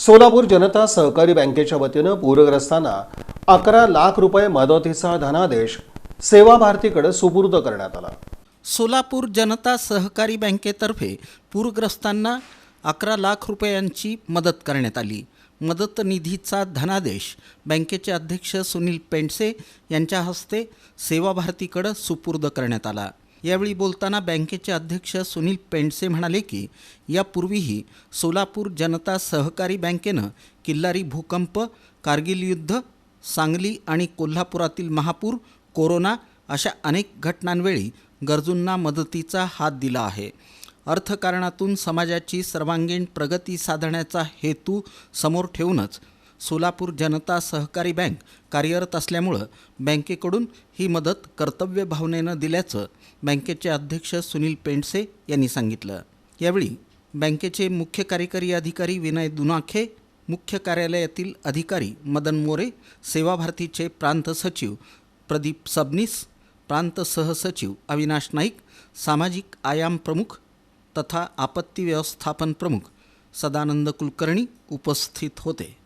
सोलापूर जनता सहकारी बँकेच्या वतीनं पूरग्रस्तांना अकरा लाख रुपये मदतीचा धनादेश सेवा भारतीकडे सुपूर्द करण्यात आला. सोलापूर जनता सहकारी बँकेतर्फे पूरग्रस्तांना अकरा लाख रुपयांची मदत करण्यात आली. मदत निधीचा धनादेश बँकेचे अध्यक्ष सुनील पेंडसे यांच्या हस्ते सेवा भारतीकडे सुपूर्द करण्यात आला. यावेळी बोलताना बँकेचे अध्यक्ष सुनील पेंडसे म्हणाले की यापूर्वीही सोलापूर जनता सहकारी बँकेनं किल्लारी भूकंप कारगिल युद्ध सांगली आणि कोल्हापुरातील महापूर कोरोना अशा अनेक घटनांवेळी गरजूंना मदतीचा हात दिला आहे. अर्थकारणातून समाजाची सर्वांगीण प्रगती साधण्याचा हेतू समोर ठेवूनच सोलापूर जनता सहकारी बँक कार्यरत असल्यामुळं बँकेकडून ही मदत कर्तव्य भावनेनं दिल्याचं बँकेचे अध्यक्ष सुनील पेंडसे यांनी सांगितलं. यावेळी बँकेचे मुख्य कार्यकारी अधिकारी विनय दुनाखे मुख्य कार्यालयातील अधिकारी मदन मोरे सेवा भारतीचे प्रांत सचिव प्रदीप सबनीस प्रांत सहसचिव अविनाश नाईक सामाजिक आयाम प्रमुख तथा आपत्ती व्यवस्थापन प्रमुख सदानंद कुलकर्णी उपस्थित होते.